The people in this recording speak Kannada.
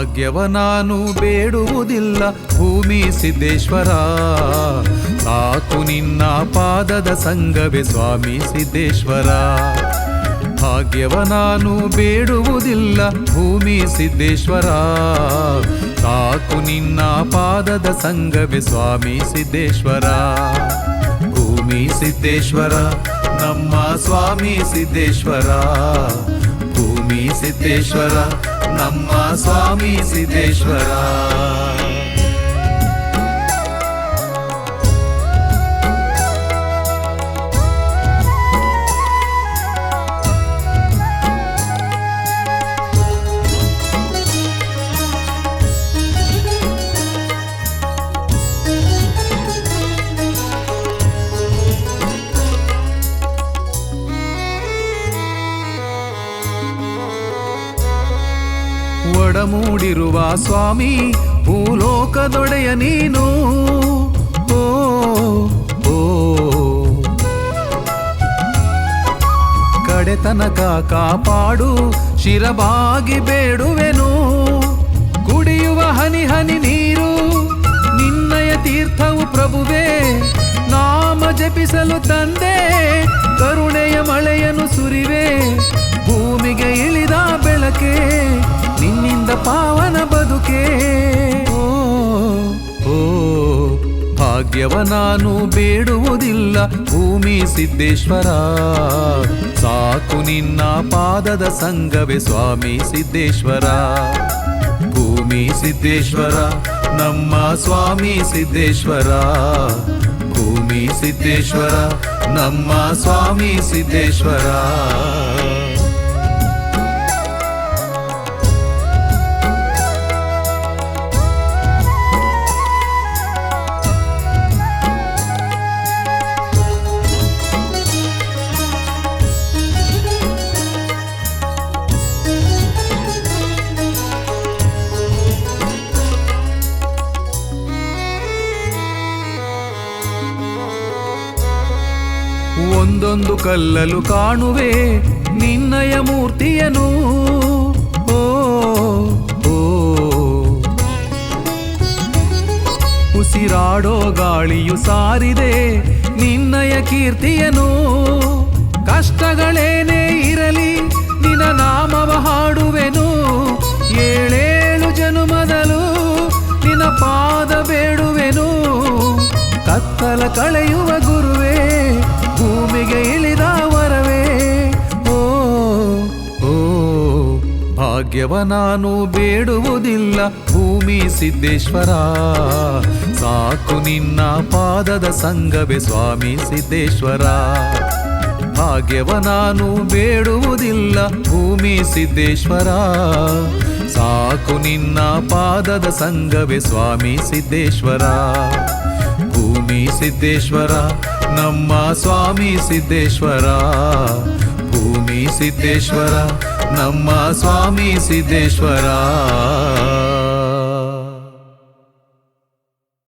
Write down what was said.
ಭಾಗ್ಯವ ನಾನು ಬೇಡುವುದಿಲ್ಲ, ಭೂಮಿ ಸಿದ್ದೇಶ್ವರ. ಸಾಕು ನಿನ್ನ ಪಾದದ ಸಂಗವೇ ಸ್ವಾಮಿ ಸಿದ್ದೇಶ್ವರ. ಭಾಗ್ಯವ ನಾನು ಬೇಡುವುದಿಲ್ಲ, ಭೂಮಿ ಸಿದ್ದೇಶ್ವರ. ಸಾಕು ನಿನ್ನ ಪಾದದ ಸಂಗವೇ ಸ್ವಾಮಿ ಸಿದ್ದೇಶ್ವರ. ಭೂಮಿ ಸಿದ್ದೇಶ್ವರ, ನಮ್ಮ ಸ್ವಾಮಿ ಸಿದ್ದೇಶ್ವರ. ಸಿದ್ದೇಶ್ವರ ನಮ್ಮ ಸ್ವಾಮಿ ಸಿದ್ದೇಶ್ವರ. ಒಡಮೂಡಿರುವ ಸ್ವಾಮಿ, ಭೂಲೋಕದೊಡೆಯ ನೀನು. ಓ ಓ. ಕಡೆತನಕ ಕಾಪಾಡು, ಶಿರಬಾಗಿ ಬೇಡುವೆನು. ಕುಡಿಯುವ ಹನಿ ಹನಿ ನೀರು, ನಿನ್ನಯ ತೀರ್ಥವು ಪ್ರಭುವೇ. ನಾಮ ಜಪಿಸಲು ತಂದೆ, ಕರುಣೆಯ ಮಳೆಯನ್ನು ಸುರಿವೆ. ಪಾವನ ಬದುಕೆ. ಓ ಓ, ಭಾಗ್ಯವ ನಾನು ಬೇಡುವುದಿಲ್ಲ, ಭೂಮಿ ಸಿದ್ದೇಶ್ವರ. ಸಾಕು ನಿನ್ನ ಪಾದದ ಸಂಗವೇ ಸ್ವಾಮಿ ಸಿದ್ದೇಶ್ವರ. ಭೂಮಿ ಸಿದ್ದೇಶ್ವರ, ನಮ್ಮ ಸ್ವಾಮಿ ಸಿದ್ದೇಶ್ವರ. ಭೂಮಿ ಸಿದ್ದೇಶ್ವರ, ನಮ್ಮ ಸ್ವಾಮಿ ಸಿದ್ದೇಶ್ವರ. ಒಂದೊಂದು ಕಲ್ಲಲು ಕಾಣುವೆ ನಿನ್ನಯ ಮೂರ್ತಿಯನು. ಓ ಉಸಿರಾಡೋ ಗಾಳಿಯು ಸಾರಿದೆ ನಿನ್ನಯ ಕೀರ್ತಿಯನು. ಕಷ್ಟಗಳೇನೇ ಇರಲಿ ನಿನ್ನ ನಾಮವ ಹಾಡುವೆನು. ಏಳೇಳು ಜನುಮದಲು ನಿನ್ನ ಪಾದ ಬೇಡುವೆನು. ಕತ್ತಲ ಕಳೆಯುವ ಭಾಗ್ಯವ ನಾನು ಬೇಡುವುದಿಲ್ಲ, ಭೂಮಿ ಸಿದ್ದೇಶ್ವರ. ಸಾಕು ನಿನ್ನ ಪಾದದ ಸಂಗವೇ ಸ್ವಾಮಿ ಸಿದ್ದೇಶ್ವರ. ಭಾಗ್ಯವ ನಾನು ಬೇಡುವುದಿಲ್ಲ, ಭೂಮಿ ಸಿದ್ದೇಶ್ವರ. ಸಾಕು ನಿನ್ನ ಪಾದದ ಸಂಗವೇ ಸ್ವಾಮಿ ಸಿದ್ದೇಶ್ವರ. ಭೂಮಿ ಸಿದ್ದೇಶ್ವರ, ನಮ್ಮ ಸ್ವಾಮಿ ಸಿದ್ದೇಶ್ವರ. ಭೂಮಿ ಸಿದ್ದೇಶ್ವರ ನಮ್ಮ ಸ್ವಾಮಿ ಸಿದ್ದೇಶ್ವರ.